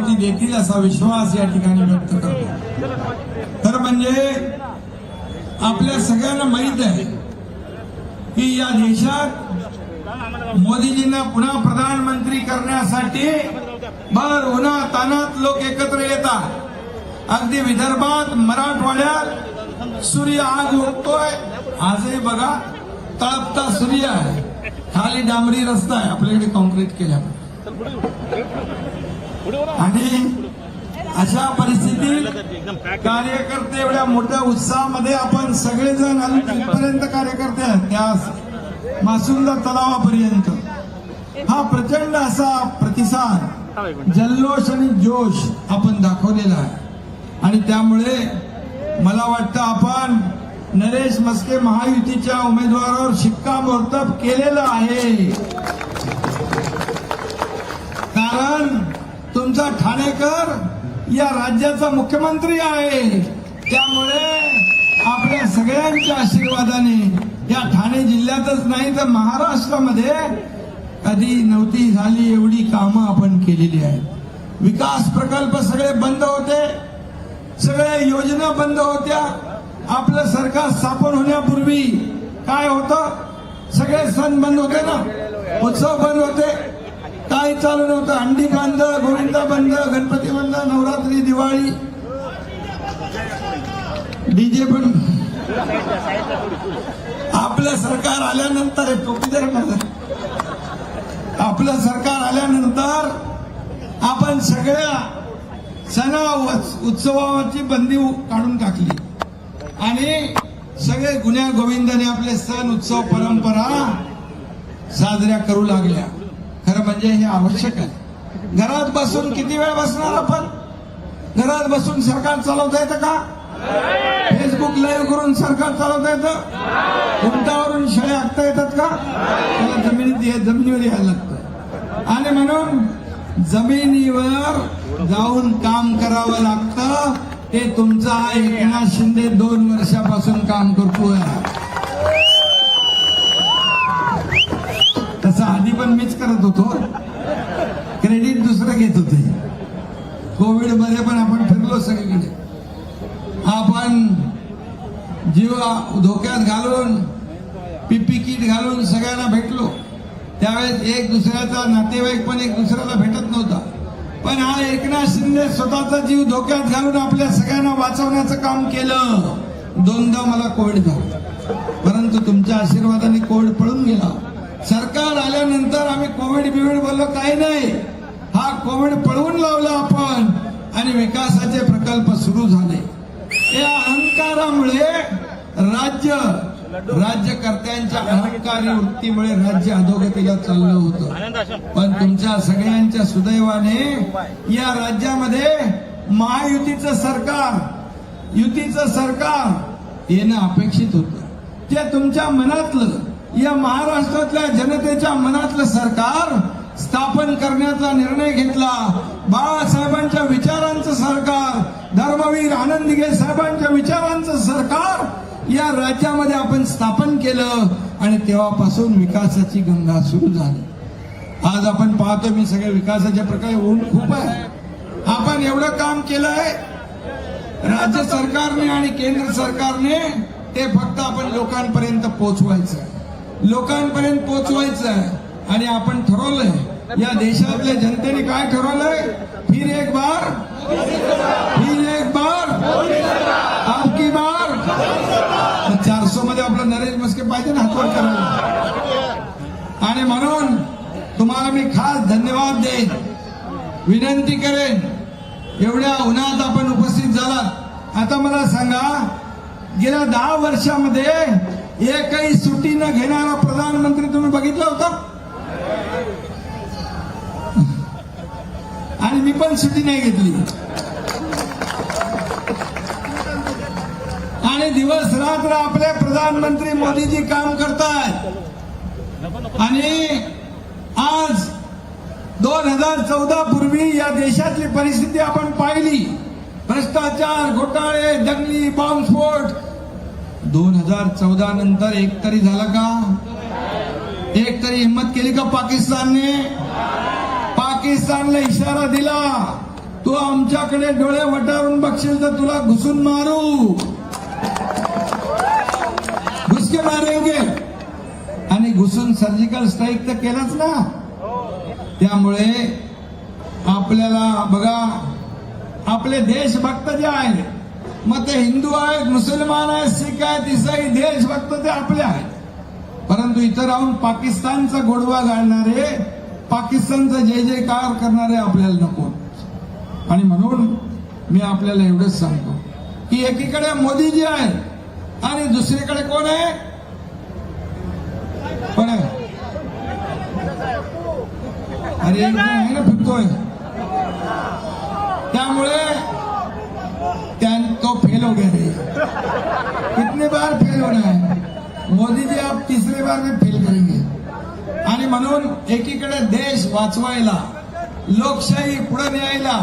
माहिती देतील असा विश्वास या ठिकाणी व्यक्त करतो. तर म्हणजे आपल्या सगळ्यांना माहीत आहे की या देशात मोदीजींना पुन्हा प्रधानमंत्री करण्यासाठी भर उन्हा तानात लोक एकत्र येतात. अगदी विदर्भात मराठवाड्यात सूर्य आज उठतोय आजही बघा तळपता सूर्य आहे. खाली डांबरी रस्ता आहे. आपल्याकडे कॉन्क्रीट केल्या आणि अशा परिस्थितीत कार्यकर्ते एवढ्या मोठ्या उत्साहामध्ये आपण सगळेजण अंतिमपर्यंत कार्यकर्ते आहेत. त्या मासुंदा तलावापर्यंत. हा प्रचंड असा प्रतिसाद जल्लोष आणि जोश आपण दाखवलेला आहे. आणि त्यामुळे मला वाटतं आपण नरेश मस्के महायुतीच्या उमेदवारावर शिक्कामोर्तब केलेलं आहे. कारण तुमचा ठाणेकर या राज्याचा मुख्यमंत्री आहे. त्यामुळे आपल्या सगळ्यांच्या आशीर्वादाने या ठाणे जिल्ह्यातच नाही तर महाराष्ट्रामध्ये कधी नव्हती झाली एवढी कामं आपण केलेली आहेत. विकास प्रकल्प सगळे बंद होते. सगळ्या योजना बंद होत्या. आपलं सरकार स्थापन होण्यापूर्वी काय होतं? सगळे सण बंद होते ना? उत्सव बंद होते. काय चालू नव्हतं? अंडी बंद गोविंदा बंद गणपती बंद नवरात्री दिवाळी. डीजे पण. आपलं सरकार आल्यानंतर टोपी आपलं सरकार आल्यानंतर आपण सगळ्या सणा उत्सवाची बंदी काढून टाकली. आणि सगळे गुन्ह्या गोविंदाने आपले सण उत्सव परंपरा साजऱ्या करू लागल्या. खरं म्हणजे हे आवश्यक आहे. घरात बसून किती वेळ बसणार आपण? घरात बसून सरकार चालवता येतं का? फेसबुक लाईव्ह करून सरकार चालवता येतं? उंटावरून शाळे आखता येतात का? त्याला जमिनीत जमिनीवर यायला लागतं. आणि म्हणून जमिनीवर जाऊन काम करावं लागतं. ते तुमचा एकनाथ शिंदे दोन वर्षापासून काम करतोय तसं आधी पण मीच करत होतो क्रेडिट दुसरं घेत होते कोविडमध्ये पण आपण फिरलो सगळीकडे आपण जीव धोक्यात घालून पीपी किट घालून सगळ्यांना भेटलो त्यावेळेस एक दुसऱ्याचा नातेवाईक पण एक दुसऱ्याला भेटत नव्हता. पण हा एकनाथ शिंदे स्वतःचा जीव धोक्यात घालून आपल्या सगळ्यांना वाचवण्याचं काम केलं. दोनदा मला कोविड झाला. परंतु तुमच्या आशीर्वादाने कोविड पळून गेला. सरकार आल्यानंतर आम्ही कोविड बिविड बोललो काही नाही. हा कोविड पळवून लावला आपण. आणि विकासाचे प्रकल्प सुरू झाले. या अहंकारामुळे राज्य राज्यकर्त्यांच्या अहंकारी वृत्तीमुळे राज्य अधोगतीला चाललं होतं. पण तुमच्या सगळ्यांच्या सुदैवाने या राज्यामध्ये महायुतीचं सरकार युतीचं सरकार येणं अपेक्षित होतं. ते तुमच्या मनातलं या महाराष्ट्रातल्या जनतेच्या मनातलं सरकार स्थापन करण्याचा निर्णय घेतला. बाळासाहेबांच्या विचारांचं सरकार धर्मवीर आनंद साहेबांच्या विचारांचं सरकार या राज्यामध्ये आपण स्थापन केलं आणि तेव्हापासून विकासाची गंगा सुरू झाली. आज आपण पाहतो मी सगळे विकासाच्या प्रकारे ऊन खूप आहे. आपण एवढं काम केलंय. राज्य सरकारने आणि केंद्र सरकारने ते फक्त आपण लोकांपर्यंत पोहोचवायचं लोकांपर्यंत पोहोचवायचं आणि आपण ठरवलंय. या देशातल्या जनतेने काय ठरवलंय? फिर एक बार. फिर एक बार. अब की बार. मध्ये आपलं नरेश मस्के पाहिजे ना हातवर करायला आणि म्हणून तुम्हाला मी खास धन्यवाद देईन. विनंती करेन एवढ्या उन्हात आपण उपस्थित झालात. आता मला सांगा गेल्या दहा वर्षामध्ये एकही सुट्टी न घेणारा प्रधानमंत्री तुम्ही बघितला होता? आणि मी पण सुट्टी नाही घेतली. आणि दिवस रात्र आपले प्रधानमंत्री मोदीजी काम करतायत. आणि आज दोन हजार चौदा पूर्वी या देशातली परिस्थिती आपण पाहिली. भ्रष्टाचार घोटाळे दंगली बॉम्बस्फोट दोन हजार चौदा नंतर एक तरी झाला का? एक तरी हिंमत केली का पाकिस्तानने? पाकिस्तानला इशारा दिला. तू आमच्याकडे डोळे वटारून बघशील तर तुला घुसून मारू. घुसके मारेंगे आणि घुसून सर्जिकल स्ट्राईक तर केलाच ना. त्यामुळे आपल्याला बघा आपले देशभक्त जे आहेत मग ते हिंदू आहेत मुसलमान आहेत शीख आहेत इसाई देशभक्त ते आपले आहेत. परंतु इथं राहून पाकिस्तानचा गोडवा घालणारे पाकिस्तानचा जय जयकार करणारे आपल्याला नको. आणि म्हणून मी आपल्याला एवढंच सांगतो की एकीकडे मोदीजी आहेत आणि दुसरीकडे कोण आहे? कोण अरे आहे ना फिरतोय. त्यामुळे तो फेल हो गया कितने बार फेल होना है मोदी जी आप तिसरे बार में फेल करेंगे. आणि म्हणून एकीकडे देश वाचवायला लोकशाही पुढे न्यायला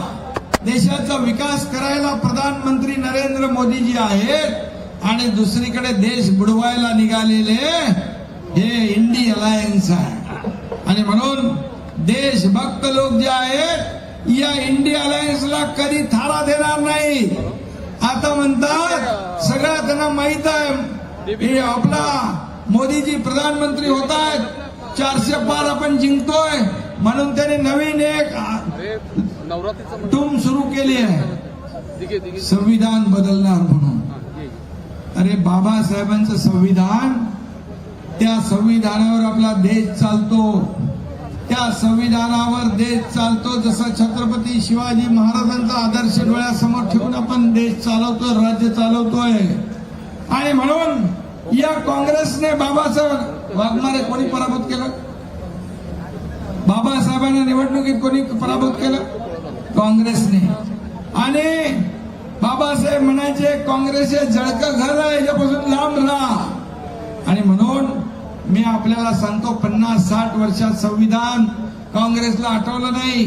देशाचा विकास करायला प्रधानमंत्री नरेंद्र मोदीजी आहेत आणि दुसरीकडे देश बुडवायला निघालेले हे इंडी अलायन्स आहे आणि म्हणून देशभक्त लोक जे आहेत या इंडी अलायन्सला कधी थारा देणार नाही। आता म्हणतात सगळ्या त्यांना माहीत आहे हे आपला मोदीजी प्रधानमंत्री होत आहेत चारशे पार आपण जिंकतोय म्हणून त्यांनी नवीन एक टूम सुरू केली आहे। संविधान बदलणार म्हणून। अरे बाबासाहेबांचं संविधान त्या संविधानावर आपला देश चालतो. त्या संविधानावर देश चालतो. जसं छत्रपती शिवाजी महाराजांचा आदर्श डोळ्यासमोर ठेवून आपण देश चालवतोय राज्य चालवतोय. आणि म्हणून या काँग्रेसने बाबासाहेब वाघमारे कोणी पराभूत केलं? बाबासाहेबांना निवडणुकीत कोणी पराभूत केलं? काँग्रेसने. आणि बाबासाहेब म्हणायचे काँग्रेसचे जळकं घर आहे याच्यापासून लांब राहा. आणि म्हणून मी आपल्याला सांगतो पन्नास साठ वर्षात संविधान काँग्रेसला आठवलं नाही.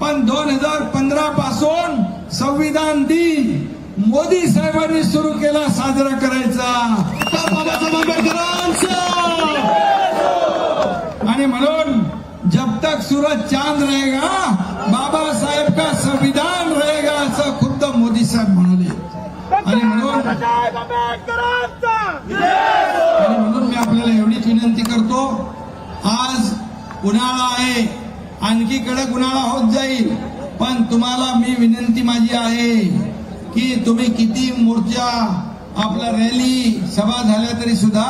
पण दोन हजार पंधरा पासून संविधान दिन मोदी साहेबांनी सुरू केला साजरा करायचा. बाबासाहेब आंबेडकरांचा. आणि म्हणून जब तक सूरज चांद रहेगा बाबा साहेब का संविधान रहेगा असं खुद्द मोदी साहेब म्हणाले. आणि म्हणून आणि म्हणून मी आपल्याला एवढीच विनंती करतो आज उन्हाळा आहे आणखी कडक उन्हाळा होत जाईल पण तुम्हाला मी विनंती माझी आहे की तुम्ही किती मोर्चा आपला रॅली सभा झाल्या तरी सुद्धा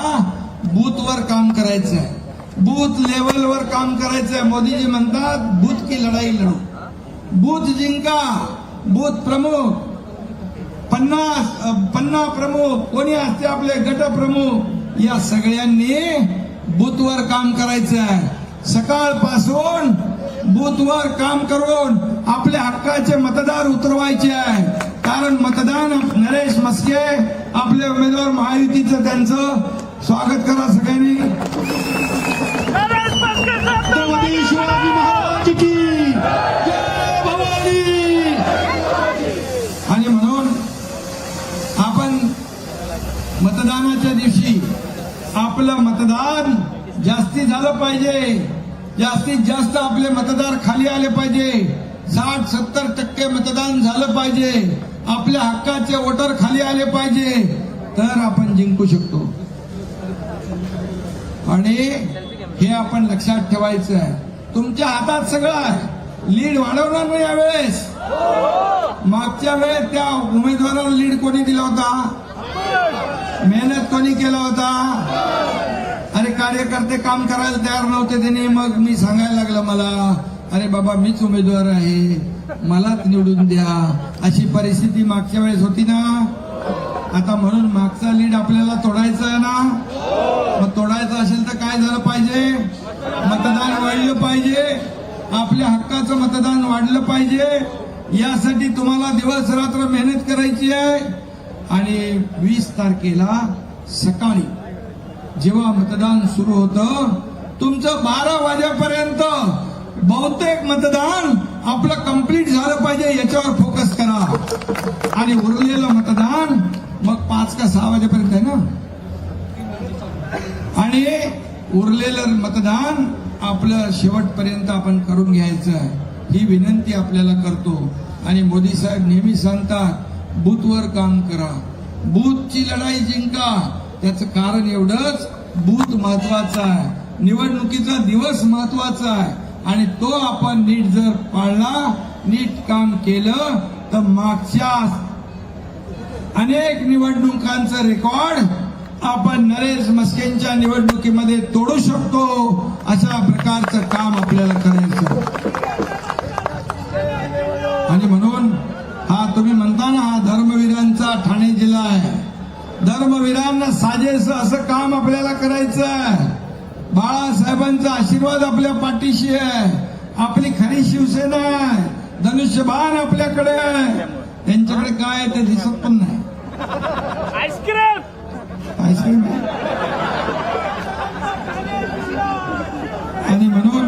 बूथवर काम करायचं आहे बूथ लेवलवर काम करायचं आहे मोदीजी म्हणतात बूथ की लढाई लढू. बूथ जिंका बूथ प्रमुख पन्नास पन्ना प्रमुख कोणी असते आपले गट प्रमुख या सगळ्यांनी बूथवर काम करायचं आहे सकाळपासून बूथवर काम करून आपल्या हक्काचे मतदार उतरवायचे आहे. कारण मतदान नरेश मस्के आपले उमेदवार महायुतीचं त्यांचं स्वागत करा सगळ्यांनी. आपलं मतदान जास्ती झालं पाहिजे. जास्तीत जास्त आपले मतदार खाली आले पाहिजे. साठ सत्तर टक्के मतदान झालं पाहिजे. आपल्या हक्काचे वोटर खाली आले पाहिजे. तर आपण जिंकू शकतो. आणि हे आपण लक्षात ठेवायचं आहे. तुमच्या हातात सगळं आहे. लीड वाढवणार नाही यावेळेस. मागच्या वेळेस त्या उमेदवाराला लीड कोणी दिला होता? मेहनत कोणी केला होता? अरे कार्यकर्ते काम करायला तयार नव्हते त्यांनी. मग मी सांगायला लागलं मला अरे बाबा मीच उमेदवार आहे. मलाच निवडून द्या. अशी परिस्थिती मागच्या वेळेस होती ना. आता म्हणून मागचा लीड आपल्याला तोडायचा आहे ना. मग तोडायचं असेल तर काय झालं पाहिजे? मतदान वाढलं पाहिजे. आपल्या हक्काचं मतदान वाढलं पाहिजे. यासाठी तुम्हाला दिवस रात्र मेहनत करायची आहे. आणि वीस तारखेला सकाळी जेव्हा मतदान सुरू होतं तुमचं बारा वाजेपर्यंत बहुतेक मतदान आपलं कंप्लीट झालं पाहिजे याच्यावर फोकस करा. आणि उरलेलं मतदान मग पाच का सहा वाजेपर्यंत आहे ना? आणि उरलेलं मतदान आपलं शेवटपर्यंत आपण करून घ्यायचं ही विनंती आपल्याला करतो. आणि मोदी साहेब नेहमी सांगतात बूथवर काम करा. बूथची लढाई जिंका. त्याचं कारण एवढंच बूथ महत्त्वाचा आहे. निवडणुकीचा दिवस महत्त्वाचा आहे. आणि तो आपण नीट जर पाळला नीट काम केलं तर मागच्या अनेक निवडणुकांचं रेकॉर्ड आपण नरेश मस्केंच्या निवडणुकीमध्ये तोडू शकतो अशा प्रकारचं काम आपल्याला करायचं आणि म्हणून हा तुम्ही म्हणता ना हा धर्मवीरांचा ठाणे जिल्हा आहे. धर्मवीरांना साजेस असं काम आपल्याला करायचं आहे. बाळासाहेबांचा आशीर्वाद आपल्या पाठीशी आहे. आपली खरी शिवसेना आहे. धनुष्यबाण आपल्याकडे आहे. त्यांच्याकडे काय ते दिसत पण नाही. Ice cream! Ice cream. आणि म्हणून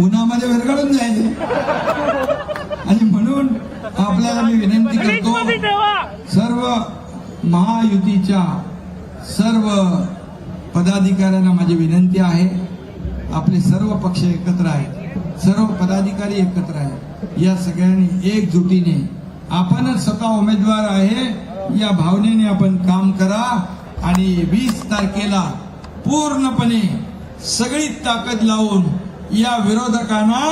उन्हामध्ये विरघळून जायचे. आणि म्हणून आपल्याला मी विनंती करतो सर्व महायुतीच्या सर्व पदाधिकाऱ्यांना माझी विनंती आहे. आपले सर्व पक्ष एकत्र आहेत. सर्व पदाधिकारी एकत्र आहेत. या सगळ्यांनी एकजुटीने आपणच स्वतः उमेदवार आहे. या भावनेने आपण काम करा आणि वीस तारखेला पूर्णपणे सगळी ताकद लावून या विरोधकांना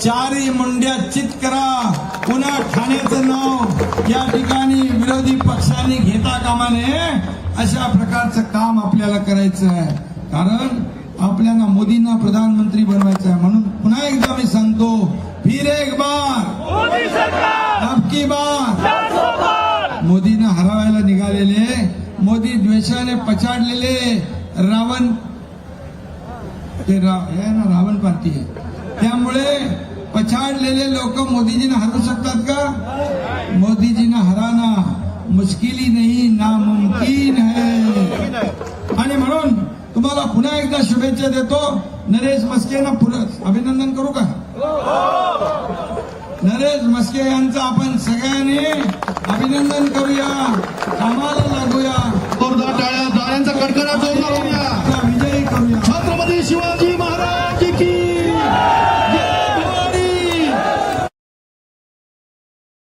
चारी मुंड्या चित करा. पुन्हा ठाण्याचं नाव या ठिकाणी विरोधी पक्षांनी घेता कामा नये अशा प्रकारचं काम आपल्याला करायचं आहे. कारण आपल्याला मोदींना प्रधानमंत्री बनवायचं आहे. म्हणून पुन्हा एकदा मी सांगतो फिर एक बार. मोदी सरकार! अब की बार. मोदीनं हरवायला निघालेले मोदी द्वेषाने पछाडलेले रावण ते रा ना रावण पार्टी आहे. त्यामुळे पछाडलेले लोक मोदीजीने हरवू शकतात का? मोदीजीनं हराना मुश्किली नाही नामुमकिन है. आणि म्हणून तुम्हाला पुन्हा एकदा शुभेच्छा देतो. नरेश मस्केना पुन्हा अभिनंदन करू का? नरेश मस्के यांचं आपण सगळ्यांनी अभिनंदन करूया. कामाला लागूया. जोरदार टाळ्या टाळ्यांचा कडकडाट जोरदार होऊया.